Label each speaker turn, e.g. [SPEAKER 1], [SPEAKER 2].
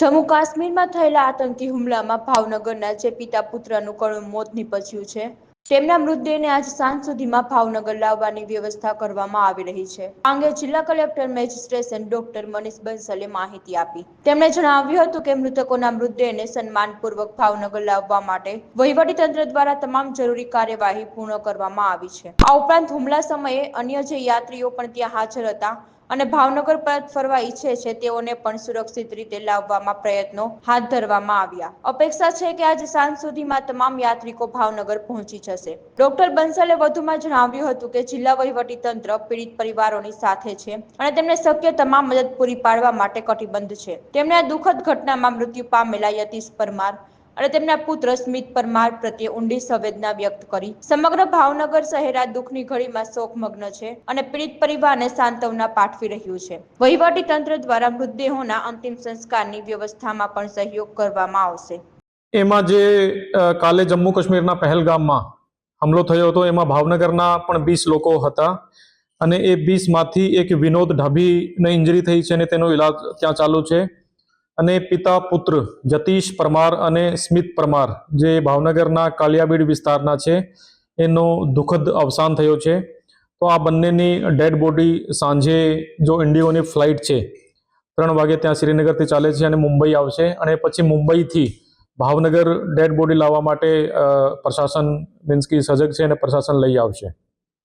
[SPEAKER 1] જમ્મુ કાશ્મીરમાં થયેલા આતંકી હુમલામાં ભાવનગરના જે પિતા પુત્રનું કરુણ મોત નીપજ્યું છે, તેમના મૃતદેહને આજ સાંજ સુધીમાં ભાવનગર લાવવાની વ્યવસ્થા કરવામાં આવી રહી છે. આ અંગે જિલ્લા કલેક્ટર મેજિસ્ટ્રેશન ડોક્ટર મનીષ બંસલે માહિતી આપી. તેમણે જણાવ્યું હતું કે મૃતકોના મૃતદેહને સન્માનપૂર્વક ભાવનગર લાવવા માટે વહીવટીતંત્ર દ્વારા તમામ જરૂરી કાર્યવાહી પૂર્ણ કરવામાં આવી છે. આ ઉપરાંત હુમલા સમયે અન્ય જે યાત્રીઓ પણ ત્યાં હાજર હતા અને ભાવનગર પરત ફરવા ઈચ્છે છે, તેઓને પણ સુરક્ષિત રીતે લાવવામાં પ્રયત્નો હાથ ધરવામાં આવ્યા. અપેક્ષા છે કે આજે સાંજ સુધીમાં તમામ યાત્રિકો ભાવનગર પહોંચી જશે. ડોક્ટર બંસલે વધુમાં જણાવ્યું હતું કે જિલ્લા વહીવટી તંત્ર પીડિત પરિવારોની સાથે છે અને તેમને શક્ય તમામ મદદ પૂરી પાડવા માટે કટિબદ્ધ છે. તેમણે આ દુઃખદ ઘટનામાં મૃત્યુ પામેલા યતીશ પરમાર અને તેમના પુત્ર સ્મિત પરમાર પ્રત્યે ઊંડી સંવેદના વ્યક્ત કરી. સમગ્ર ભાવનગર શહેર આ દુઃખની ઘડીમાં શોકમગ્ન છે અને પીડિત પરિવારને સાંત્વના પાઠવી રહ્યું છે. વહીવટી તંત્ર દ્વારા મૃતદેહોના અંતિમ સંસ્કારની વ્યવસ્થામાં પણ સહયોગ કરવામાં આવશે.
[SPEAKER 2] એમાં જે કાલે જમ્મુ કાશ્મીરના પહેલગામમાં હુમલો થયો હતો, એમાં ભાવનગરના પણ વીસ લોકો હતા અને એ વીસમાંથી એક વિનોદ ઢાભીને ઇન્જરી થઈ છે અને તેનો ઇલાજ ત્યાં ચાલુ છે. અને પિતા પુત્ર જતીશ પરમાર અને સ્મિત પરમાર, જે ભાવનગરના કાલિયાબીડ વિસ્તારના છે, એનો દુઃખદ અવસાન થયો છે. તો આ બંનેની ડેડ બોડી સાંજે જો ઇન્ડિગોની ફ્લાઇટ છે, ત્રણ વાગે ત્યાં શ્રીનગરથી ચાલે છે અને મુંબઈ આવશે અને પછી મુંબઈથી ભાવનગર ડેડ બોડી લાવવા માટે પ્રશાસન, મીન્સ કે સજગ છે અને પ્રશાસન લઈ આવશે.